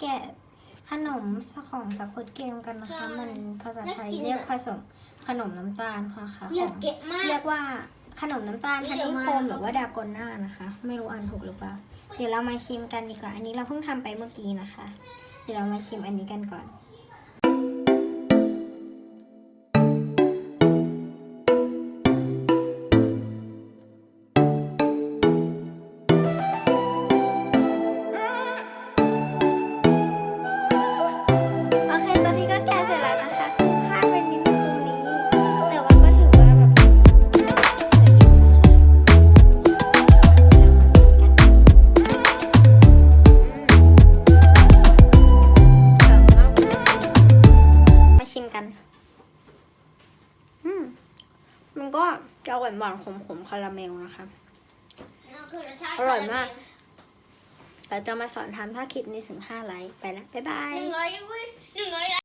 แกะขนมของสควอตเกมกันนะคะใช่มันภาษาไทยน่ากินเรียกอะผสมขนมน้ำตาลค่ะอยากของแกะมากเรียกว่าขนมน้ำตาลนี่ฮันเดี๋ยวนี่มาโคมหรือว่าดากอนน่านะคะ ไม่รู้อ่านถูกหรือเปล่า เดี๋ยวเรามาชิมกันดีกว่า อันนี้เราเพิ่งทำไปเมื่อกี้นะคะ เดี๋ยวเรามาชิมอันนี้กันก่อน อืมมันก็จะหวานหวานๆขมๆคาราเมลนะคะอร่อยมากเราจะมาสอนทำถ้าคลิปนี้ถึง5ไลค์ไปแล้วบ๊ายบายหนึ่งร้อยเว้ยหนึ่งร้อย